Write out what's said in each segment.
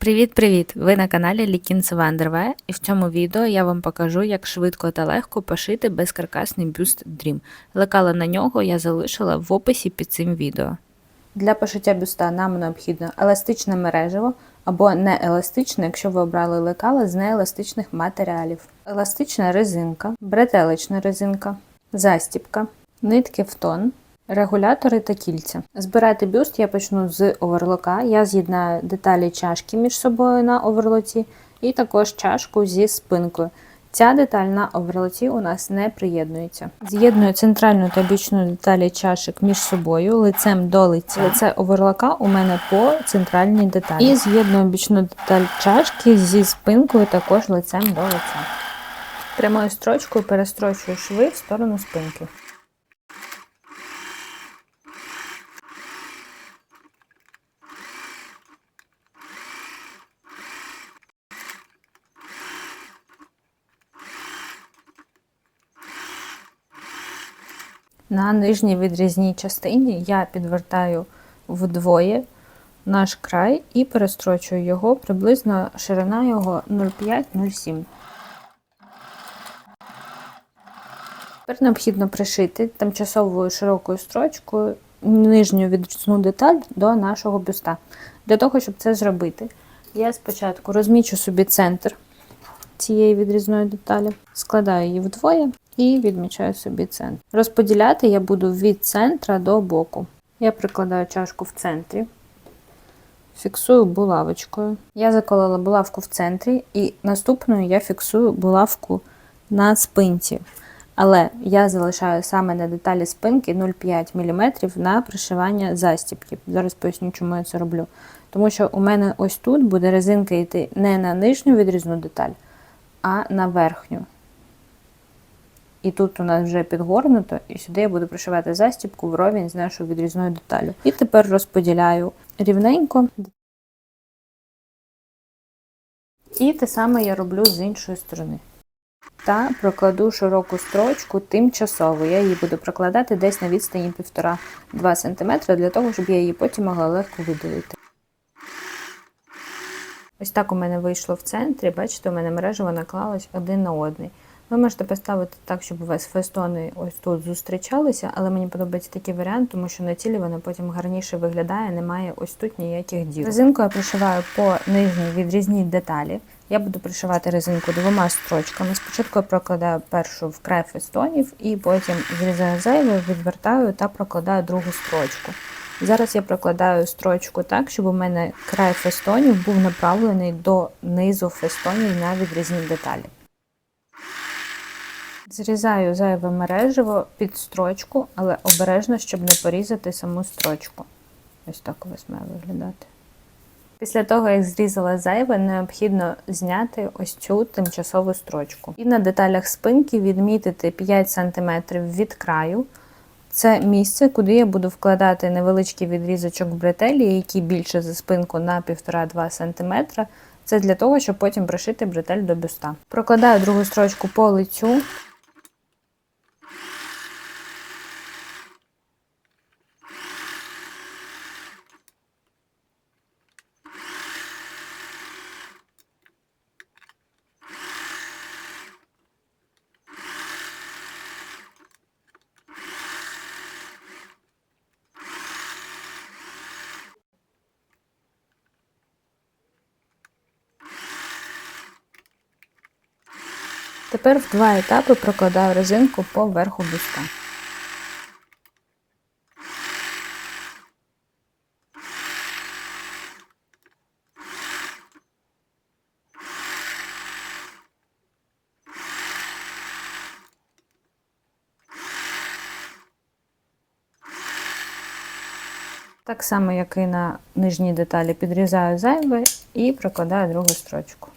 Привіт-привіт! Ви на каналі Лікінс Вандерве і в цьому відео я вам покажу, як швидко та легко пошити безкаркасний бюст Dream. Лекала на нього я залишила в описі під цим відео. Для пошиття бюста нам необхідно еластичне мережево або нееластичне, якщо ви обрали лекала з нееластичних матеріалів, еластична резинка, бретелечна резинка, застіпка, нитки в тон, регулятори та кільця. Збирати бюст я почну з оверлока. Я з'єднаю деталі чашки між собою на оверлоці і також чашку зі спинкою. Ця деталь на оверлоці у нас не приєднується. З'єдную центральну та бічну деталі чашок між собою лицем до лиця. Лице оверлока у мене по центральній деталі. І з'єдную бічну деталь чашки зі спинкою також лицем до лиця. Прямою строчкою перестрочую шви в сторону спинки. На нижній відрізній частині я підвертаю вдвоє наш край і перестрочую його, приблизно ширина його 0,5-0,7. Тепер необхідно пришити тимчасовою широкою строчкою нижню відрізну деталь до нашого бюста. Для того, щоб це зробити, я спочатку розмічу собі центр цієї відрізної деталі, складаю її вдвоє і відмічаю собі центр. Розподіляти я буду від центра до боку. Я прикладаю чашку в центрі, фіксую булавочкою. Я заколола булавку в центрі, і наступною я фіксую булавку на спинці. Але я залишаю саме на деталі спинки 0,5 мм на пришивання застібки. Зараз поясню, чому я це роблю. Тому що у мене ось тут буде резинка йти не на нижню відрізну деталь, а на верхню. І тут у нас вже підгорнуто, і сюди я буду пришивати застібку вровень з нашою відрізною деталю. І тепер розподіляю рівненько. І те саме я роблю з іншої сторони. Та прокладу широку строчку тимчасово. Я її буду прокладати десь на відстані 1,5-2 см, для того, щоб я її потім могла легко видалити. Ось так у мене вийшло в центрі. Бачите, у мене мережево наклалось один на одний. Ви можете поставити так, щоб у вас фестони ось тут зустрічалися, але мені подобається такий варіант, тому що на тілі воно потім гарніше виглядає, немає ось тут ніяких дір. Резинку я пришиваю по нижній відрізній деталі. Я буду пришивати резинку двома строчками. Спочатку я прокладаю першу в край фестонів, і потім зрізаю зайве, відвертаю та прокладаю другу строчку. Зараз я прокладаю строчку так, щоб у мене край фестонів був направлений до низу фестонів на відрізні деталі. Зрізаю зайве мережево під строчку, але обережно, щоб не порізати саму строчку. Ось так вас має виглядати. Після того, як зрізала зайве, необхідно зняти ось цю тимчасову строчку. І на деталях спинки відмітити 5 см від краю. Це місце, куди я буду вкладати невеличкий відрізочок бретелі, який більше за спинку на 1,5-2 см. Це для того, щоб потім пришити бретель до бюста. Прокладаю другу строчку по лицю. Тепер в два етапи прокладаю резинку по верху бюста. Так само, як і на нижній деталі, підрізаю зайве і прокладаю другу строчку.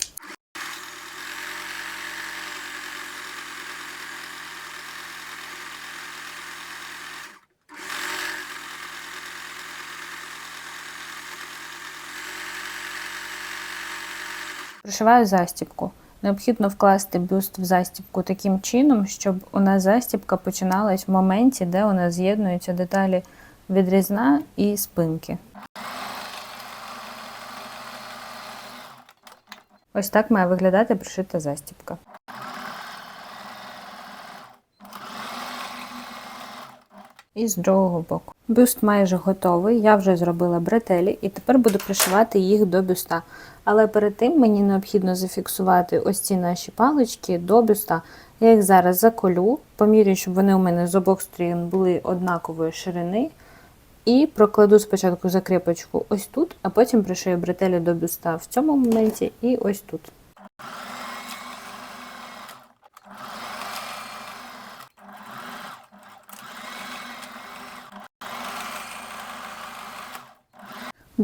Пришиваю застібку. Необхідно вкласти бюст в застібку таким чином, щоб у нас застібка починалась в моменті, де у нас з'єднуються деталі відрізна і спинки. Ось так має виглядати пришита застібка. І з другого боку. Бюст майже готовий, я вже зробила бретелі і тепер буду пришивати їх до бюста. Але перед тим мені необхідно зафіксувати ось ці наші палички до бюста. Я їх зараз заколю, помірюю, щоб вони у мене з обох сторін були однакової ширини. І прокладу спочатку закріпочку ось тут, а потім пришию бретелі до бюста в цьому моменті і ось тут.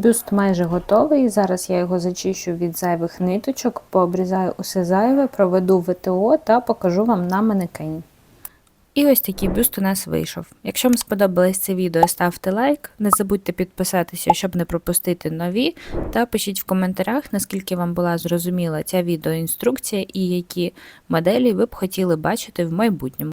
Бюст майже готовий. Зараз я його зачищу від зайвих ниточок, пообрізаю усе зайве, проведу ВТО та покажу вам на манекені. І ось такий бюст у нас вийшов. Якщо вам сподобалось це відео, ставте лайк, не забудьте підписатися, щоб не пропустити нові, та пишіть в коментарях, наскільки вам була зрозуміла ця відеоінструкція і які моделі ви б хотіли бачити в майбутньому.